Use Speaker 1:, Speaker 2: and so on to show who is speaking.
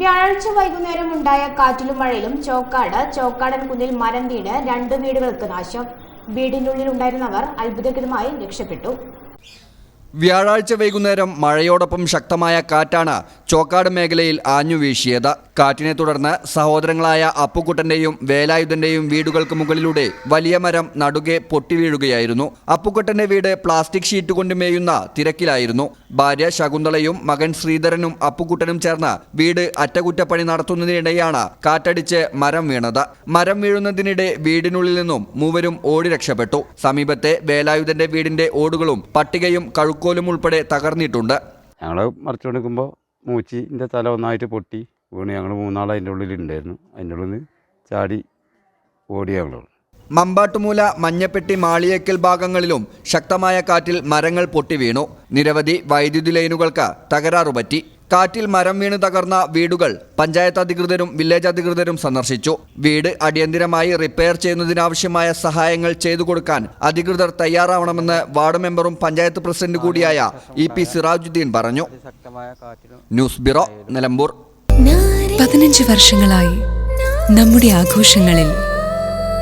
Speaker 1: വ്യാഴാഴ്ച വൈകുന്നേരം ഉണ്ടായ കാറ്റിലും മഴയിലും ചോക്കാട് ചോക്കാടൻ കുന്നിൽ മരം വീണ് രണ്ട് വീടുകൾക്ക് നാശം. വീടിനുള്ളിൽ ഉണ്ടായിരുന്നവർ അത്ഭുതകരമായി രക്ഷപ്പെട്ടു.
Speaker 2: വ്യാഴാഴ്ച വൈകുന്നേരം മഴയോടൊപ്പം ശക്തമായ കാറ്റാണ് ചോക്കാട് മേഖലയിൽ ആഞ്ഞുവീശിയത്. കാറ്റിനെ തുടർന്ന് സഹോദരങ്ങളായ അപ്പുക്കുട്ടന്റെയും വേലായുധന്റെയും വീടുകൾക്ക് മുകളിലൂടെ വലിയ മരം നടുകെ പൊട്ടിവീഴുകയായിരുന്നു അപ്പുക്കുട്ടന്റെ വീട് പ്ലാസ്റ്റിക് ഷീറ്റ് കൊണ്ട് മേയുന്ന തിരക്കിലായിരുന്നു. ഭാര്യ ശകുന്തളയും മകൻ ശ്രീധരനും അപ്പുക്കുട്ടനും ചേർന്ന് വീട് അറ്റകുറ്റപ്പണി നടത്തുന്നതിനിടെയാണ് കാറ്റടിച്ച് മരം വീണത്. മരം വീഴുന്നതിനിടെ വീടിനുള്ളിൽ നിന്നും മൂവരും ഓടി രക്ഷപ്പെട്ടു. സമീപത്തെ വേലായുധന്റെ വീടിന്റെ ഓടുകളും പട്ടികയും കഴുക്കോലും ഉൾപ്പെടെ തകർന്നിട്ടുണ്ട്.
Speaker 3: ഞങ്ങൾ മറിച്ചു നിൽക്കുമ്പോൾ മൂച്ചിന്റെ തല ഒന്നായിട്ട് പൊട്ടി വീണ് ഞങ്ങൾ മൂന്നാൾ അതിന്റെ ഉള്ളിലുണ്ടായിരുന്നു. അതിന്റെ ഉള്ളിൽ നിന്ന് ചാടി ഓടി ഞങ്ങൾ
Speaker 2: മമ്പാട്ടുമൂല മഞ്ഞപ്പെട്ടി മാളിയേക്കൽ ഭാഗങ്ങളിലും ശക്തമായ കാറ്റിൽ മരങ്ങൾ പൊട്ടിവീണു നിരവധി വൈദ്യുതി ലൈനുകൾക്ക് തകരാറുപറ്റി കാറ്റിൽ മരം വീണ് തകർന്ന വീടുകൾ പഞ്ചായത്ത് അധികൃതരും വില്ലേജ് അധികൃതരും സന്ദർശിച്ചു. വീട് അടിയന്തിരമായി റിപ്പയർ ചെയ്യുന്നതിനാവശ്യമായ സഹായങ്ങൾ ചെയ്തു കൊടുക്കാൻ അധികൃതർ തയ്യാറാവണമെന്ന് വാർഡ് മെമ്പറും പഞ്ചായത്ത് പ്രസിഡന്റ് കൂടിയായ ഇ പി സിറാജുദ്ദീൻ പറഞ്ഞു. News bureau Nilambur.
Speaker 4: പതിനഞ്ച് വർഷങ്ങളായി നമ്മുടെ ആഘോഷങ്ങളിൽ